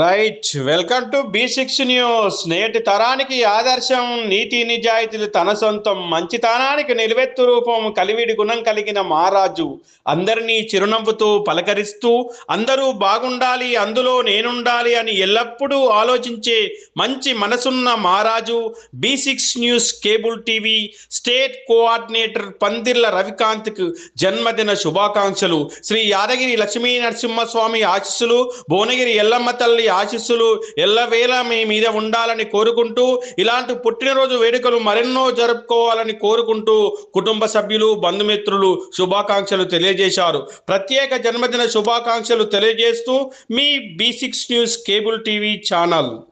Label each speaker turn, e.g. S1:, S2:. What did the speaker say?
S1: Right welcome to B six news నేటి తరానికి ఆదర్శం నీతి నిజాయితీలు తన సొంతం. మంచితనానికి నిలువెత్తు రూపం కలివిడి గుణం కలిగిన మహారాజు. అందరినీ చిరునవ్వుతూ పలకరిస్తూ అందరూ బాగుండాలి అందులో నేనుండాలి అని ఎల్లప్పుడూ ఆలోచించే మంచి మనసున్న మహారాజు B six news cable TV state coordinator Pandirla రవికాంత్కు జన్మదిన శుభాకాంక్షలు. శ్రీ యాదగిరి లక్ష్మీ నరసింహస్వామి ఆశీస్సులు భువనగిరి ఎల్లమ్మ తల్లి ఆశీస్సులు ఎల్లవేళ మీ మీద ఉండాలని కోరుకుంటూ ఇలాంటి పుట్టినరోజు వేడుకలు మరెన్నో జరుపుకోవాలని కోరుకుంటూ కుటుంబ సభ్యులు బంధుమిత్రులు శుభాకాంక్షలు తెలియజేశారు. ప్రత్యేక జన్మదిన శుభాకాంక్షలు తెలియజేస్తూ మీ B six news cable TV channel.